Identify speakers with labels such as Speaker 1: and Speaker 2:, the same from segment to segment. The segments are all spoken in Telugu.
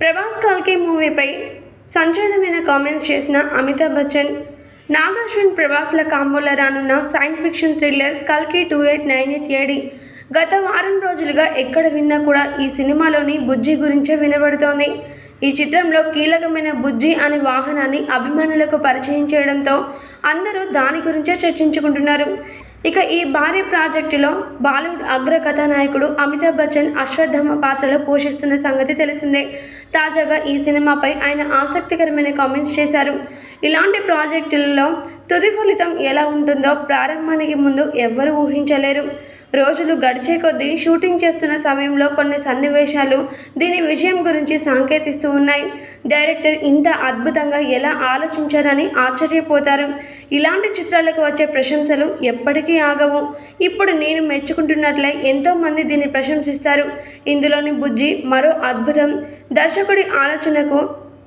Speaker 1: ప్రభాస్ కల్కి మూవీపై సంచలనమైన కామెంట్స్ చేసిన అమితాబ్ బచ్చన్ నాగార్జున్ ప్రభాస్ల కాంబోలో రానున్న సైన్స్ ఫిక్షన్ థ్రిల్లర్ కల్కి two eight nine eight AD గత వారం రోజులుగా ఎక్కడ విన్నా కూడా ఈ సినిమాలోని బుజ్జి గురించే వినబడుతోంది. ఈ చిత్రంలో కీలకమైన బుజ్జి అనే వాహనాన్ని అభిమానులకు పరిచయం చేయడంతో అందరూ దాని గురించే చర్చించుకుంటున్నారు. ఇక ఈ భారీ ప్రాజెక్టులో బాలీవుడ్ అగ్ర కథానాయకుడు అమితాబ్ బచ్చన్ అశ్వత్థమ పాత్రలో పోషిస్తున్న సంగతి తెలిసిందే. తాజాగా ఈ సినిమాపై ఆయన ఆసక్తికరమైన కామెంట్స్ చేశారు. ఇలాంటి ప్రాజెక్టులలో తుది ఫలితం ఎలా ఉంటుందో ప్రారంభానికి ముందు ఎవ్వరూ ఊహించలేరు. రోజులు గడిచే కొద్దీ షూటింగ్ చేస్తున్న సమయంలో కొన్ని సన్నివేశాలు దీని విజయం గురించి సంకేతిస్తూ ఉన్నాయి. డైరెక్టర్ ఇంత అద్భుతంగా ఎలా ఆలోచించారని ఆశ్చర్యపోతారు. ఇలాంటి చిత్రాలకు వచ్చే ప్రశంసలు ఎప్పటికీ ఆగవు. ఇప్పుడు నేను మెచ్చుకుంటున్నట్లే ఎంతోమంది దీన్ని ప్రశంసిస్తారు. ఇందులోని బుజ్జి మరో అద్భుతం. దర్శకుడి ఆలోచనకు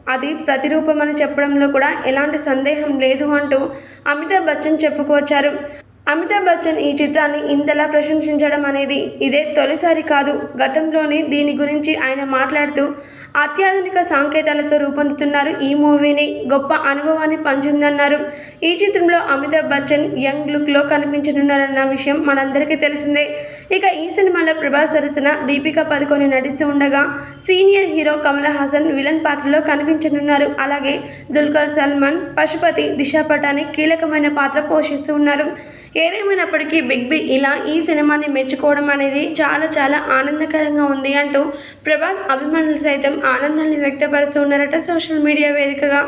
Speaker 1: అది ప్రతిరూపమని చెప్పడంలో కూడా ఎలాంటి సందేహం లేదు అంటూ అమితాబ్ బచ్చన్ చెప్పుకొచ్చారు అమితాబ్ బచ్చన్ ఈ చిత్రాన్ని ఇంతలా ప్రశంసించడం అనేది ఇదే తొలిసారి కాదు. గతంలోనే దీని గురించి ఆయన మాట్లాడుతూ అత్యాధునిక సాంకేతాలతో రూపొందుతున్నారు. ఈ మూవీని గొప్ప అనుభవాన్ని పంచిందన్నారు. ఈ చిత్రంలో అమితాబ్ బచ్చన్ యంగ్ లుక్లో కనిపించనున్నారన్న విషయం మనందరికీ తెలిసిందే. ఇక ఈ సినిమాలో ప్రభాస్ సరసన దీపిక పదుకొని నటిస్తూ ఉండగా senior hero Kamal Haasan villain పాత్రలో కనిపించనున్నారు. అలాగే దుల్కర్ సల్మాన్ పశుపతి దిశా పటాని కీలకమైన పాత్ర పోషిస్తూ ఉన్నారు. ఏదేమైనప్పటికీ బిగ్ బి ఇలా ఈ సినిమాని మెచ్చుకోవడం అనేది చాలా చాలా ఆనందకరంగా ఉంది అంటూ ప్రభాస్ అభిమానులు సైతం ఆనందాన్ని వ్యక్తపరుస్తూ ఉన్నారట సోషల్ మీడియా వేదికగా.